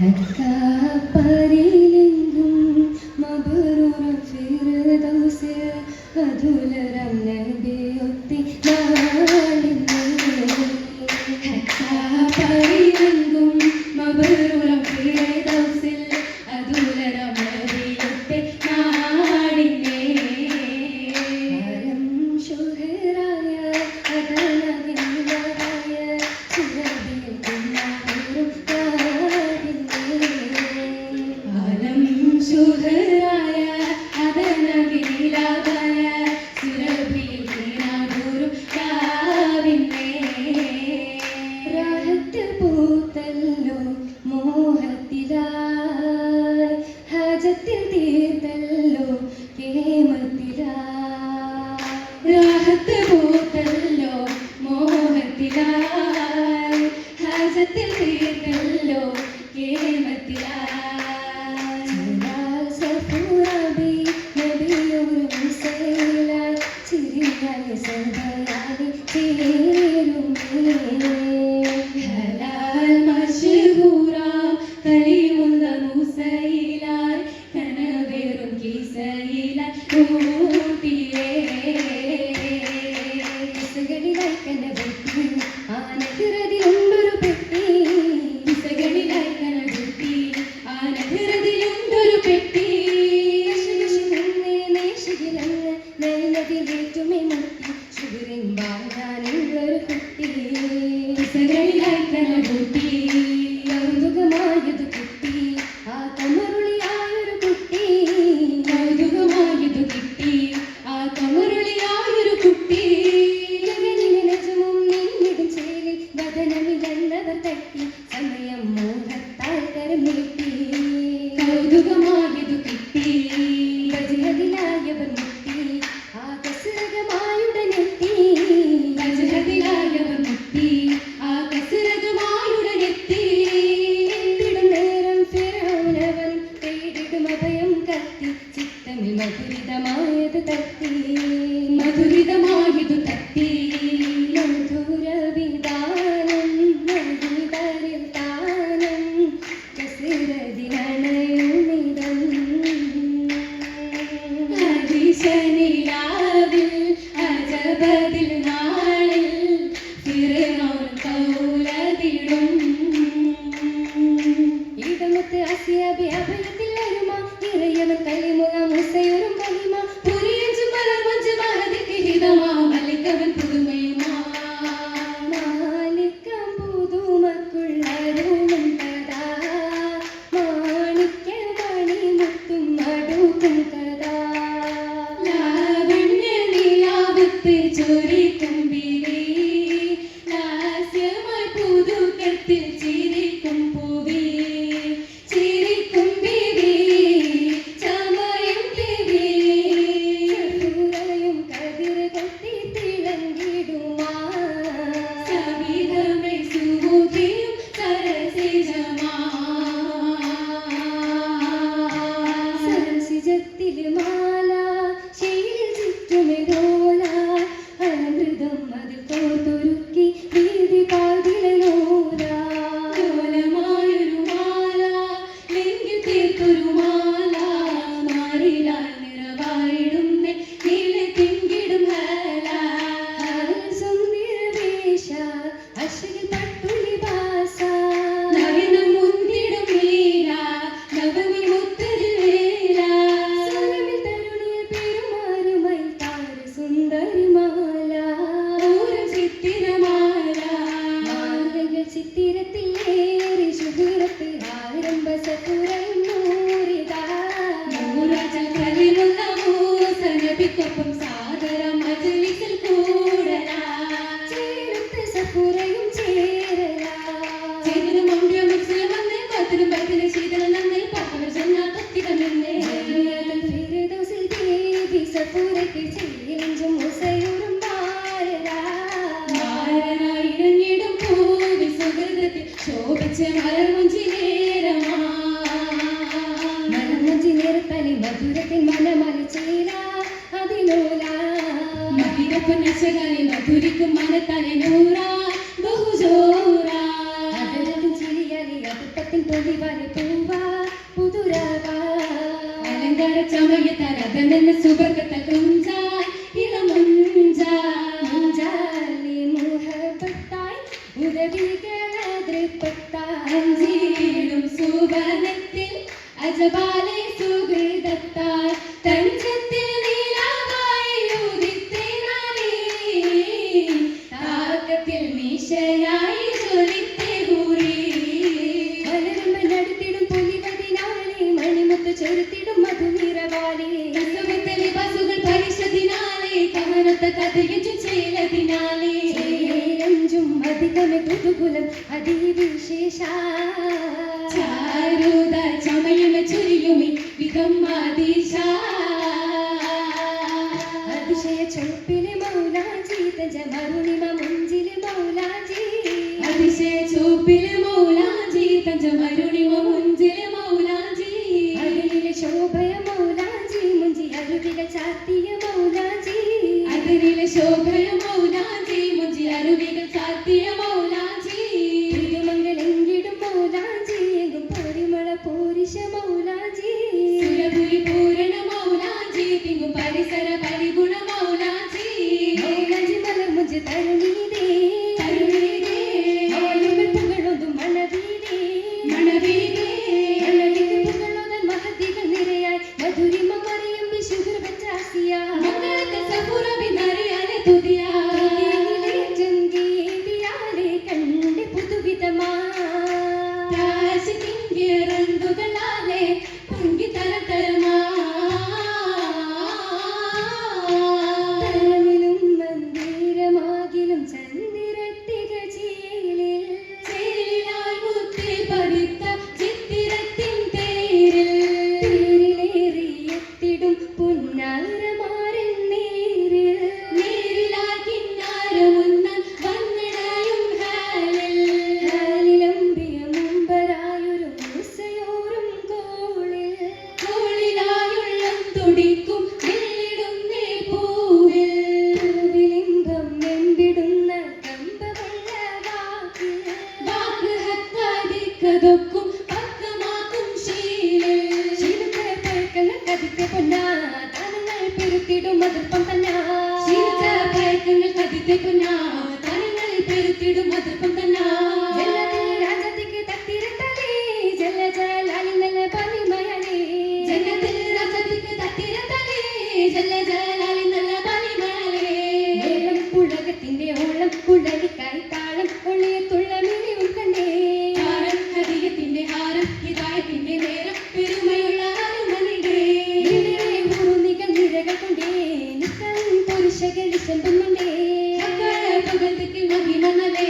Edgar. ചിരിയാൽ ശോഭിച്ച മലർമുഞ്ചിനേരമാ തേടും സുവർണത്തിൽ അജപാലെ സുഹൃതത്താൽ തഞ്ചത്തിൽ നീലാവായി ഉദിത്തേനാലേ താക്കത്തിൽ മീശയായി ജ്വലിത്തെ ഊറി വളരുമ്പ നടത്തിടും പൊലിവതിനാലെ മണിമുത്ത് ചൊരുത്തിടും മധുനിറവാലെ. ബസുകൾ പരിശതിനാലെ అధికమి కుతుగులం అది విశేష చారుద చమయమ చురియుమి విధమ్మాదీశ అతిశయ చూపిలి మౌలాజీ తజ మరుణిమ ముంజిలి మౌలాజీ అతిశయ చూపిలి మౌలాజీ తజ మరు കഥക്കും അർത്ഥമാക്കും ശീലേ. ശീലത്തെ പേക്കല കഥിക്ക് പൊന്നാ. താനങ്ങൾ പെരുത്തിടും മതിപ്പം ശീലത്തെ പേക്കങ്ങൾ കഥിക്ക് പൊന്നാ. താനങ്ങൾ പെരുത്തിടും ദിശകളിൽ ചെല്ലുന്നുണ്ടേ. മഹിമനവേ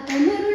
a tener